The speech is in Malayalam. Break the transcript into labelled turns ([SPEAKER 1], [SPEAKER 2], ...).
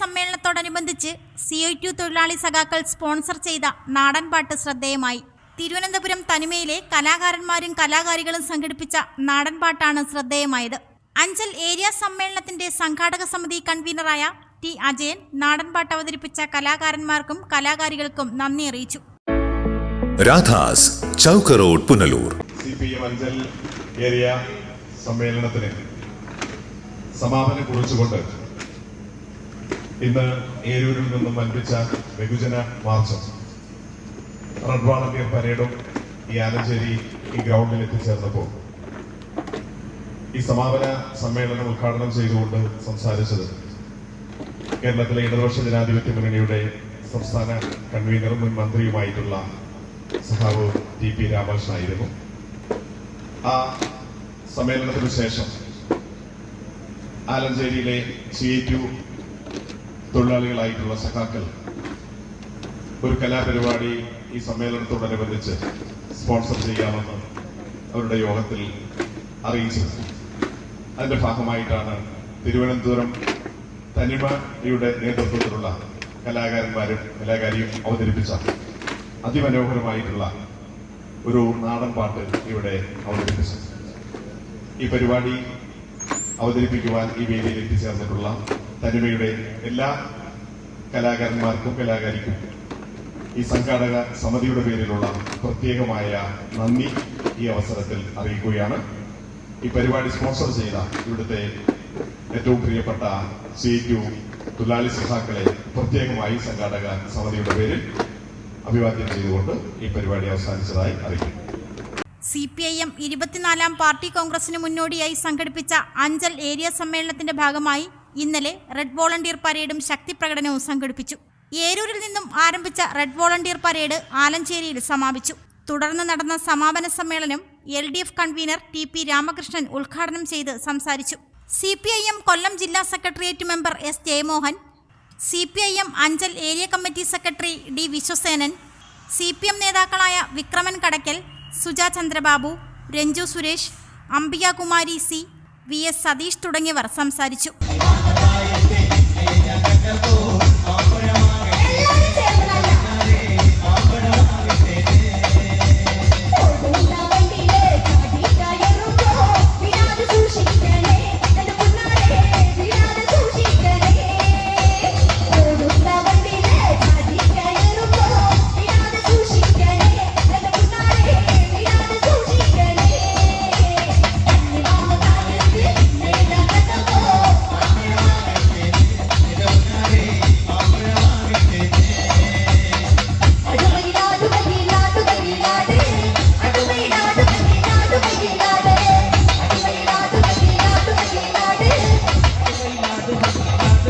[SPEAKER 1] സമ്മേളനത്തോടനുബന്ധിച്ച് സി ഐ ടു തൊഴിലാളി സഖാക്കൾ സ്പോൺസർ ചെയ്ത നാടൻപാട്ട് ശ്രദ്ധേയമായി. തിരുവനന്തപുരം തനിമയിലെ കലാകാരന്മാരും കലാകാരികളും സംഘടിപ്പിച്ച നാടൻപാട്ടാണ് ശ്രദ്ധേയമായത്. അഞ്ചൽ ഏരിയ സമ്മേളനത്തിന്റെ സംഘാടക സമിതി കൺവീനറായ ടി അജയൻ നാടൻപാട്ട് അവതരിപ്പിച്ച കലാകാരന്മാർക്കും കലാകാരികൾക്കും നന്ദി അറിയിച്ചു.
[SPEAKER 2] രാധാസ് ചൗക്ക് റോഡ് പുനലൂർ.
[SPEAKER 3] അഞ്ചൽ ഏരിയ സമ്മേളനത്തിന് സമാപനം കുറിച്ചുകൊണ്ട് ഇന്ന് ഏരൂരിൽ നിന്നും വൻപിച്ച ബഹുജന മാർച്ചും റെഡ് വാളണ്ടിയർ പരേഡും ഈ ആലഞ്ചേരി ഈ ഗ്രൗണ്ടിൽ എത്തിച്ചേർന്നപ്പോൾ ഈ സമാപന സമ്മേളനം ഉദ്ഘാടനം ചെയ്തുകൊണ്ട് സംസാരിച്ചത് കേരളത്തിലെ ഇടതുപക്ഷ ജനാധിപത്യ മുന്നണിയുടെ സംസ്ഥാന കൺവീനറും മുൻ മന്ത്രിയുമായിട്ടുള്ള സഹാവ് ടി പി രാമകൃഷ്ണനായിരുന്നു ആ സമ്മേളനത്തിനു ശേഷം ആലഞ്ചേരിയിലെ സി ടു തൊഴിലാളികളായിട്ടുള്ള സഖാക്കൾ ഒരു കലാപരിപാടി ഈ സമ്മേളനത്തോടനുബന്ധിച്ച് സ്പോൺസർ ചെയ്യാമെന്ന് അവരുടെ യോഗത്തിൽ അറിയിച്ചു അതിന്റെ ഭാഗമായിട്ടാണ് തിരുവനന്തപുരം തനിമയുടെ നേതൃത്വത്തിലുള്ള കലാകാരന്മാരും കലാകാരിയും അവതരിപ്പിച്ച അതിമനോഹരമായിട്ടുള്ള ഒരു നാടൻ പാട്ട് ഇവിടെ അവതരിപ്പിച്ചു ഈ പരിപാടി അവതരിപ്പിക്കുവാൻ ഈ വേദിയിൽ എത്തിച്ചേർന്നിട്ടുള്ള തനിമയുടെ എല്ലാ കലാകാരന്മാർക്കും കലാകാരിക്കും ഈ സംഘാടക സമിതിയുടെ പേരിലുള്ള പ്രത്യേകമായ നന്ദി ഈ അവസരത്തിൽ അറിയിക്കുകയാണ്. ഈ പരിപാടി സ്പോൺസർ ചെയ്ത ഇവിടുത്തെ ഏറ്റവും പ്രിയപ്പെട്ട സി ടു തൊഴിലാളി സഖാക്കളെ പ്രത്യേകമായി സംഘാടക സമിതിയുടെ പേരിൽ അഭിവാദ്യം ചെയ്തുകൊണ്ട് ഈ പരിപാടി അവസാനിച്ചതായി അറിയിക്കും
[SPEAKER 1] സി പി ഐ എം ഇരുപത്തിനാലാം പാർട്ടി കോൺഗ്രസിന് മുന്നോടിയായി സംഘടിപ്പിച്ച അഞ്ചൽ ഏരിയ സമ്മേളനത്തിന്റെ ഭാഗമായി ഇന്നലെ റെഡ് വോളണ്ടിയർ പരേഡും ശക്തി പ്രകടനവും സംഘടിപ്പിച്ചു. ഏരൂരിൽ നിന്നും ആരംഭിച്ച റെഡ് വോളണ്ടിയർ പരേഡ് ആലഞ്ചേരിയിൽ സമാപിച്ചു. തുടർന്ന് നടന്ന സമാപന സമ്മേളനം L D F convener T P Ramakrishnan ഉദ്ഘാടനം ചെയ്ത് സംസാരിച്ചു. C P I M Kollam ജില്ലാ secretariat member S Jayamohan C P I M Anchal area committee secretary D Vishwasenan C P M നേതാക്കളായ Vikraman Kadakkal Suja Chandrababu Ranju Suresh Ambika Kumari C V S Satheesh തുടങ്ങിയവർ സംസാരിച്ചു.